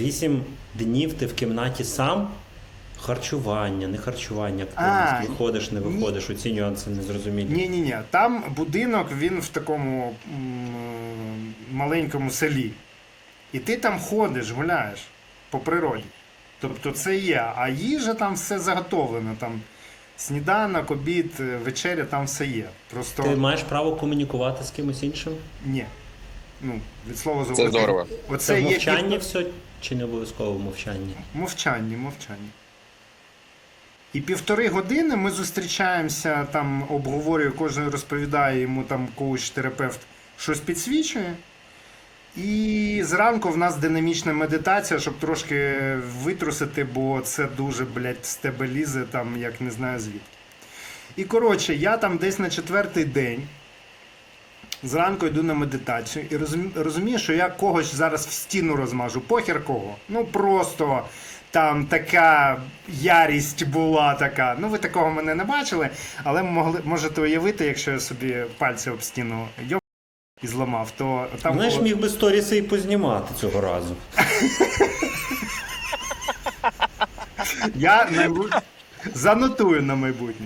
Вісім днів ти в кімнаті сам. Харчування, не харчування, А, виходиш, не виходиш, оці нюанси незрозумілі. Ні, ні, ні. Там будинок, він в такому м, маленькому селі. І ти там ходиш, гуляєш по природі. Тобто це є. А їжа там все заготовлено. Там сніданок, обід, е, вечеря, там все є. Просто Ти маєш право комунікувати з кимось іншим? ні. Ну, від слова Це зовсім. здорово. Оце Це є все чи не обов'язково в мовчанні? Мовчанні, мовчанні. І півтори години ми зустрічаємося, там обговорює, кожен розповідає йому там коуч-терапевт щось підсвічує. І зранку в нас динамічна медитація, щоб трошки витрусити, бо це дуже, блядь, з тебе лізе, там, як не знаю звідки. І коротше, я там десь на четвертий день зранку йду на медитацію і розумію, що я когось зараз в стіну розмажу. Похер кого. Ну просто там така ярість була така. Ну, ви такого мене не бачили, але могли, можете уявити, якщо я собі пальці об стіну йоб і зламав, то там Знаєш, було... міг би сторіси і познімати цього разу. я занотую на майбутнє.